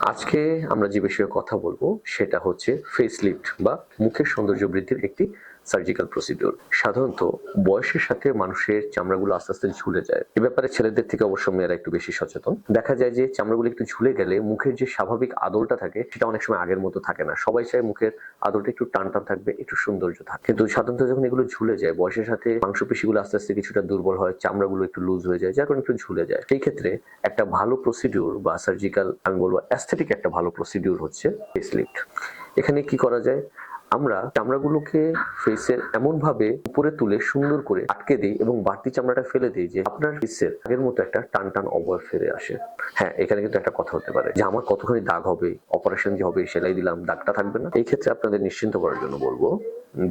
আজকে আমরা যে বিষয়ে কথা বলব, সেটা হচ্ছে ফেস লিফট বা মুখের সৌন্দর্য বৃদ্ধির একটি সার্জিক্যাল প্রসিডিওর সাধারণত বয়সের সাথে মানুষের চামড়াগুলো আস্তে আস্তে ঝুলে যায়। এ ব্যাপারে ছেলেদের থেকে অবশ্য মেয়েরা একটু বেশি সচেতন। দেখা যায় যে চামড়াগুলো একটু ঝুলে গেলে মুখের যে স্বাভাবিক আদলটা থাকে, সেটা অনেক সময় আগের মতো থাকে না। সবাই চায় মুখের আদলটা একটু টান টান থাকবে, একটু সৌন্দর্য থাকে। কিন্তু সাধারণত যখন এগুলো ঝুলে যায়, বয়সের সাথে মাংসপেশিগুলো আস্তে আস্তে কিছুটা দুর্বল হয়, চামড়াগুলো একটু লুজ হয়ে যায়, যার কারণে একটু ঝুলে যায়। সেই ক্ষেত্রে একটা ভালো প্রসিডিউর বা সার্জিক্যাল আমি বলব অ্যাস্থেটিক একটা ভালো প্রসিডিউর হচ্ছে ফেসলিফট এখানে কি করা যায়? আমরা চামড়াগুলোকে ফেসের এমন ভাবে উপরে তুলে সুন্দর করে আটকে দিই এবং বাড়তি চামড়াটা ফেলে দিই যে আপনার ফেসের আগের মতো একটা টান টান অবয় ফিরে আসে। হ্যাঁ এখানে কিন্তু একটা কথা হতে পারে যে আমার কতখানি দাগ হবে অপারেশন যে হবে, সেলাই দিলাম, দাগটা থাকবে না। এই ক্ষেত্রে আপনাদের নিশ্চিন্ত করার জন্য বলব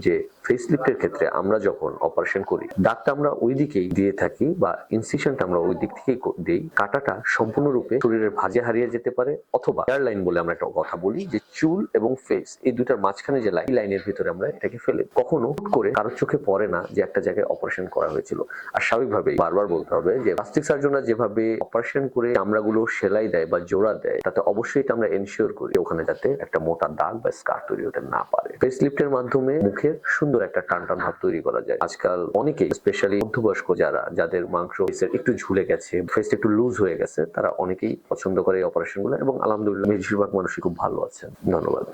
যে ফেস লিফটের ক্ষেত্রে আমরা যখন অপারেশন করি, দাগটা আমরা ওই দিকেই দিয়ে থাকি বা ইনসিশনটা আমরা ওই দিক থেকেই দেই। কাটাটা সম্পূর্ণরূপে শরীরের ভাঁজে হারিয়ে যেতে পারে অথবা লাইন বলে আমরা একটা কথা বলি যে চুল এবং ফেস এই দুইটার মাঝখানে যে লাইন লাইনের ভিতরে আমরা এটাকে ফেলে। কখনো করে কারোর চোখে পড়ে না যে একটা জায়গায় অপারেশন করা হয়েছিল। আর স্বাভাবিকভাবেই বারবার বলতে হবে যে প্লাস্টিক সার্জনরা যেভাবে অপারেশন করে চামড়াগুলো সেলাই দেয় বা জোড়া দেয়, তাতে অবশ্যই এটা আমরা এনশিওর করি ওখানে যাতে একটা মোটা দাগ বা স্কার তৈরি হতে না পারে। ফেস লিফটের মাধ্যমে মুখের সুন্দর একটা টান টান ভাব তৈরি করা যায়। আজকাল অনেকে স্পেশালি মধ্যবয়স্ক যারা, যাদের মাংস একটু ঝুলে গেছে ফেস একটু লুজ হয়ে গেছে, তারা অনেকেই পছন্দ করে এই অপারেশনগুলো এবং আলহামদুলিল্লাহ, বেশিরভাগ মানুষই খুব ভালো আছে ধন্যবাদ।